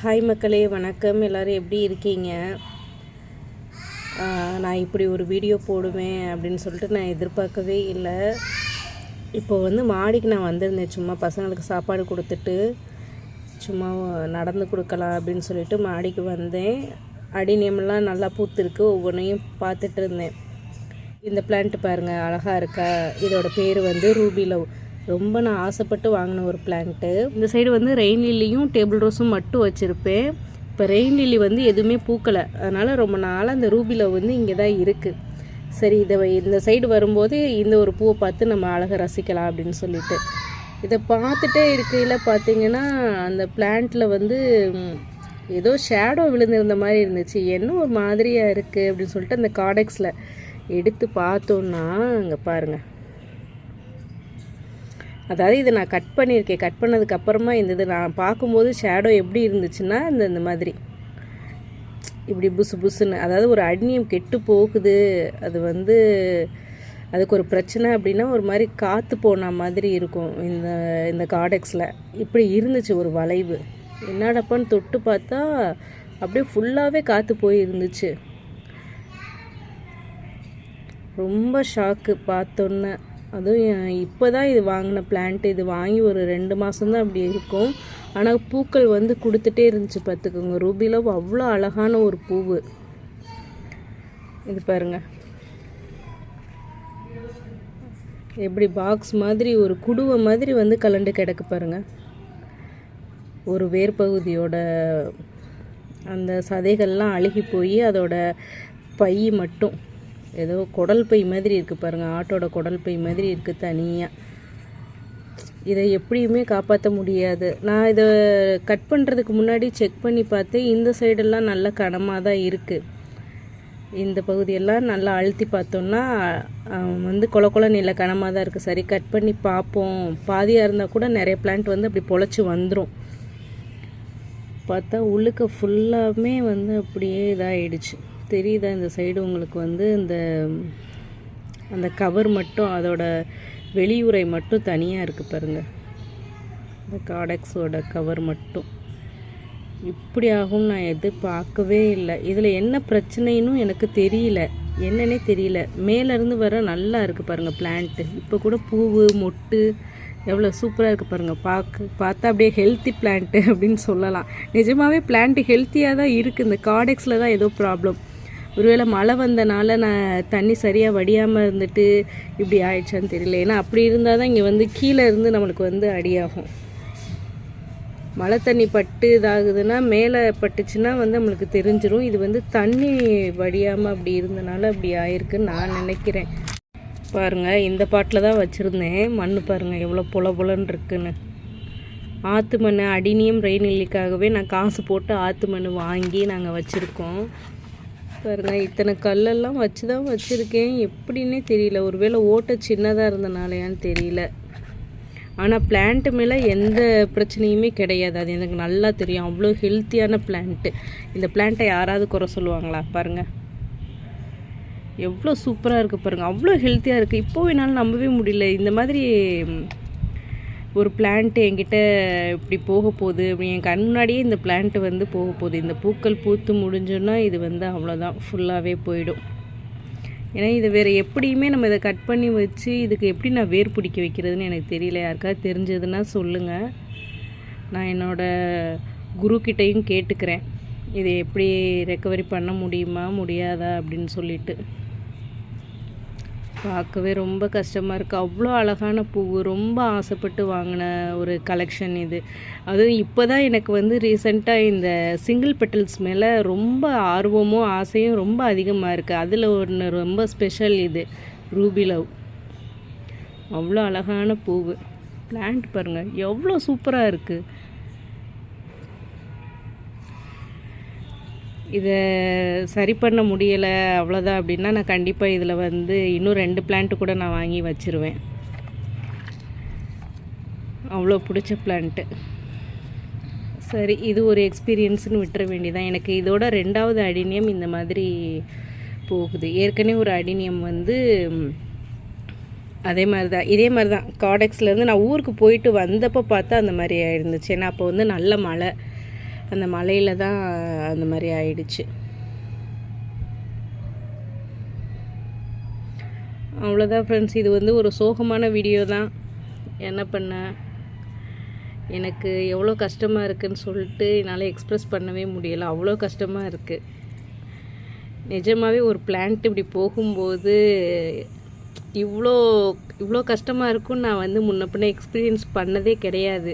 Hi மக்களே வணக்கம். எல்லோரும் எப்படி இருக்கீங்க? நான் இப்படி ஒரு வீடியோ போடுவேன் அப்படின்னு சொல்லிட்டு நான் எதிர்பார்க்கவே இல்லை. இப்போ வந்து மாடிக்கு நான் வந்திருந்தேன். சும்மா பசங்களுக்கு சாப்பாடு கொடுத்துட்டு சும்மா நடந்து கொடுக்கலாம் அப்படின்னு சொல்லிட்டு மாடிக்கு வந்தேன். அடிநியமெல்லாம் நல்லா பூத்துருக்கு. ஒவ்வொன்றையும் பார்த்துட்டு இருந்தேன். இந்த பிளான்ட் பாருங்கள் அழகாக இருக்கா? இதோட பேர் வந்து ரூபி லவ். ரொம்ப நான் ஆசைப்பட்டு வாங்கின ஒரு பிளான்ட்டு இந்த சைடு வந்து ரெயின் லில்லியும் டேபிள் ரோஸும் மட்டும் வச்சுருப்பேன். இப்போ ரெயின் லில்லி வந்து எதுவுமே பூக்கலை. அதனால் ரொம்ப நாளாக அந்த ரூபியில் வந்து இங்கே தான் இருக்குது சரி இதை வை- இந்த சைடு வரும்போது இந்த ஒரு பூவை பார்த்து நம்ம அழகை ரசிக்கலாம் அப்படின்னு சொல்லிட்டு. இதை பார்த்துட்டே இருக்கையில் பார்த்தீங்கன்னா அந்த பிளான்ட்டில் வந்து ஏதோ ஷேடோ விழுந்திருந்த மாதிரி இருந்துச்சு. என்ன ஒரு மாதிரியாக இருக்குது அப்படின்னு சொல்லிட்டு அந்த காடெக்ஸில் எடுத்து பார்த்தோன்னா அங்கே பாருங்கள் அதாவது இதை நான் கட் பண்ணியிருக்கேன். கட் பண்ணதுக்கு அப்புறமா இந்த இது நான் பார்க்கும்போது ஷேடோ எப்படி இருந்துச்சுன்னா இந்த இந்த மாதிரி. இப்படி புசு புசுன்னு. அதாவது ஒரு அட்னியம் கெட்டு போகுது. அது வந்து அதுக்கு ஒரு பிரச்சனை அப்படின்னா ஒரு மாதிரி காற்று போன மாதிரி இருக்கும் இந்த இந்த காடெக்ஸில். இப்படி இருந்துச்சு ஒரு வளைவு. என்னடப்பான்னு தொட்டு பார்த்தா அப்படியே ஃபுல்லாகவே காற்று போய் இருந்துச்சு ரொம்ப ஷாக்கு பார்த்தோன்னே. அதுவும் இப்போ தான் இது வாங்கின பிளான்ட்டு இது வாங்கி ஒரு ரெண்டு மாதம்தான் அப்படி இருக்கும். ஆனால் பூக்கள் வந்து கொடுத்துட்டே இருந்துச்சு பார்த்துக்கோங்க ரூபியில் அவ்வளோ அழகான ஒரு பூவு. இது பாருங்க. எப்படி பாக்ஸ் மாதிரி ஒரு குடுவை மாதிரி வந்து கலண்டு கிடக்கு பாருங்க. ஒரு வேர்பகுதியோட அந்த சதைகள்லாம் அழுகி போய் அதோட பை மட்டும். ஏதோ குடல் பை மாதிரி இருக்குது பாருங்கள் ஆட்டோட குடல் பை மாதிரி இருக்குது தனியாக இதை எப்படியுமே காப்பாற்ற முடியாது. நான் இதை கட் பண்ணுறதுக்கு முன்னாடி செக் பண்ணி பார்த்தேன். இந்த சைடெல்லாம் நல்ல கனமாக தான் இருக்குது இந்த பகுதியெல்லாம் நல்லா அழுத்தி பார்த்தோம்னா வந்து கொல கொல நில கனமாக தான் இருக்குது சரி கட் பண்ணி பார்ப்போம். பாதியாக இருந்தால் கூட நிறைய பிளான்ட் வந்து அப்படி பொழைச்சி வந்துடும் பார்த்தா உள்ளுக்க ஃபுல்லாமே வந்து அப்படியே இதாகிடுச்சு தெரியுதா? இந்த சைடு உங்களுக்கு வந்து இந்த அந்த கவர் மட்டும் அதோட வெளியுறை மட்டும் தனியாக இருக்குது பாருங்கள் இந்த காடெக்ஸோட கவர் மட்டும். இப்படி ஆகும்னு நான் எதிர்பார்க்கவே இல்லை. இதில் என்ன பிரச்சனைன்னு எனக்கு தெரியல. என்னன்னே தெரியல. மேலேருந்து வர நல்லா இருக்குது பாருங்கள் பிளான்ட்டு இப்போ கூட பூவு மொட்டு எவ்வளோ சூப்பராக இருக்குது பாருங்கள் பார்க்க பார்த்தா அப்படியே ஹெல்த்தி பிளான்ட்டு அப்படின்னு சொல்லலாம். நிஜமாகவே பிளான்ட்டு ஹெல்த்தியாக தான் இருக்குது இந்த காடெக்ஸில் தான் ஏதோ ப்ராப்ளம் ஒருவேளை மழை வந்தனால நான் தண்ணி சரியாக வடியாமல் இருந்துட்டு இப்படி ஆயிடுச்சான்னு தெரியல. ஏன்னா அப்படி இருந்தால் தான் இங்கே வந்து கீழே இருந்து நம்மளுக்கு வந்து அடியாகும். மழை தண்ணி பட்டு இதாகுதுன்னா மேலே பட்டுச்சுன்னா வந்து நம்மளுக்கு தெரிஞ்சிரும். இது வந்து தண்ணி வடியாமல் அப்படி இருந்தனால அப்படி ஆயிருக்குன்னு நான் நினைக்கிறேன். பாருங்க இந்த பாட்டில் தான் வச்சுருந்தேன். மண் பாருங்கள் எவ்வளோ புல புலன்னு இருக்குன்னு. ஆற்று மண் அடினியம் ரெயின் நான் காசு போட்டு ஆற்று மண் வாங்கி நாங்கள் வச்சுருக்கோம். பாருங்க இத்தனை கல்லெல்லாம் வச்சு தான் வச்சுருக்கேன். எப்படின்னே தெரியல. ஒருவேளை ஓட்டை சின்னதாக இருந்தனாலயான்னு தெரியல. ஆனால் பிளான்ட்டு மேலே எந்த பிரச்சனையுமே கிடையாது. அது எனக்கு நல்லா தெரியும். அவ்வளோ ஹெல்த்தியான பிளான்ட்டு இந்த பிளான்ட்டை யாராவது குறை சொல்லுவாங்களா? பாருங்கள் எவ்வளோ சூப்பராக இருக்குது பாருங்கள் அவ்வளோ ஹெல்த்தியாக இருக்குது இப்போ என்னால் நம்பவே முடியல. இந்த மாதிரி ஒரு பிளான்ட் என்கிட்ட இப்படி போக போகுது. அப்படி என் கண் முன்னாடியே இந்த பிளான்ட் வந்து போக போகுது. இந்த பூக்கள் பூத்து முடிஞ்சோன்னா இது வந்து அவ்வளோதான் ஃபுல்லாகவே போயிடும். ஏன்னா இது வேறு எப்படியுமே நம்ம இதை கட் பண்ணி வச்சு இதுக்கு எப்படி நான் வேர் பிடிக்க வைக்கிறதுன்னு எனக்கு தெரியல. யாருக்காவது தெரிஞ்சதுன்னா சொல்லுங்கள் நான் என்னோடய குரு கேட்டுக்கிறேன். இதை எப்படி ரெக்கவரி பண்ண முடியுமா முடியாதா அப்படின்னு சொல்லிட்டு. பார்க்கவே ரொம்ப கஷ்டமாக இருக்குது அவ்வளோ அழகான பூவு ரொம்ப ஆசைப்பட்டு வாங்கின ஒரு கலெக்ஷன் இது. அதுவும் இப்போ தான் எனக்கு வந்து ரீசெண்டாக இந்த சிங்கிள் பெட்டல்ஸ் மேலே ரொம்ப ஆர்வமும் ஆசையும் ரொம்ப அதிகமாக இருக்குது அதில் ஒன்று ரொம்ப ஸ்பெஷல் இது ரூபி லவ் அவ்வளோ அழகான பூவு. பிளான்ட் பாருங்கள் எவ்வளோ சூப்பராக இருக்குது இதை சரி பண்ண முடியலை அவ்வளோதான் அப்படின்னா நான் கண்டிப்பாக இதில் வந்து இன்னும் ரெண்டு பிளான்ட்டு கூட நான் வாங்கி வச்சுருவேன். அவ்வளோ பிடிச்ச பிளான்ட்டு சரி இது ஒரு எக்ஸ்பீரியன்ஸ்னு விட்டுற வேண்டியதான் எனக்கு இதோட ரெண்டாவது அடினியம் இந்த மாதிரி போகுது. ஏற்கனவே ஒரு அடினியம் வந்து அதே மாதிரி தான் இதே மாதிரி தான் காடெக்ஸ்லேருந்து நான் ஊருக்கு போயிட்டு வந்தப்போ பார்த்தா அந்த மாதிரி ஆயிருந்துச்சு. ஏன்னா அப்போ வந்து நல்ல மழை. அந்த மலையில் தான் அந்த மாதிரி ஆயிடுச்சு. அவ்வளோதான் ஃப்ரெண்ட்ஸ் இது வந்து ஒரு சோகமான வீடியோ தான். என்ன பண்ண? எனக்கு எவ்வளோ கஷ்டமாக இருக்குன்னு சொல்லிட்டு என்னால் எக்ஸ்ப்ரெஸ் பண்ணவே முடியலை. அவ்வளோ கஷ்டமாக இருக்குது நிஜமாகவே ஒரு பிளான்ட் இப்படி போகும்போது இவ்வளோ இவ்வளோ கஷ்டமாக இருக்கும்னு நான் வந்து முன்ன பின்ன எக்ஸ்பீரியன்ஸ் பண்ணதே கிடையாது.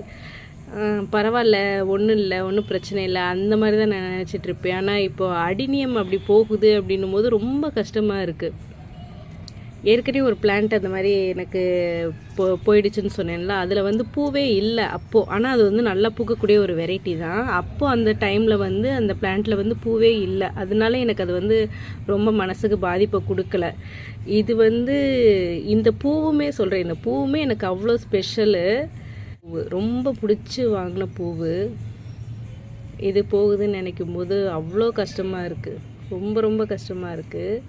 பரவாயில்ல ஒன்றும் இல்லை ஒன்றும் பிரச்சனை இல்லை. அந்த மாதிரி தான் நான் நினச்சிட்ருப்பேன் ஆனால் இப்போ அடினியம் அப்படி போகுது அப்படின்னும் போது ரொம்ப கஷ்டமாக இருக்குது ஏற்கனவே ஒரு பிளான்ட் அந்த மாதிரி எனக்கு போ போயிடுச்சுன்னு சொன்னேன்ல. அதில் வந்து பூவே இல்லை அப்போது ஆனால் அது வந்து நல்லா பூக்கக்கூடிய ஒரு வெரைட்டி தான். அப்போது அந்த டைமில் வந்து அந்த பிளான்ட்டில் வந்து பூவே இல்லை. அதனால எனக்கு அது வந்து ரொம்ப மனசுக்கு பாதிப்பை கொடுக்கல. இது வந்து இந்த பூவுமே சொல்கிறேன் இந்த பூவுமே எனக்கு அவ்வளோ ஸ்பெஷலு ரொம்ப பிடிச்சி வாங்கின பூவு. இது போகுதுன்னு நினைக்கும் போது அவ்வளோ கஷ்டமாக இருக்குது ரொம்ப ரொம்ப கஷ்டமாக இருக்குது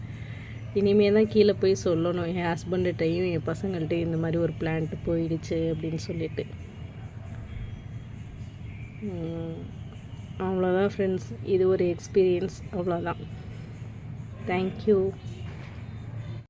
இனிமே தான் கீழே போய் சொல்லணும். என் ஹஸ்பண்ட்கிட்டையும் என் பசங்கள்கிட்டையும் இந்த மாதிரி ஒரு பிளான்ட் போயிடுச்சு அப்படின்னு சொல்லிட்டு. அவ்வளோதான் ஃப்ரெண்ட்ஸ் இது ஒரு எக்ஸ்பீரியன்ஸ் அவ்வளோதான் தேங்க்யூ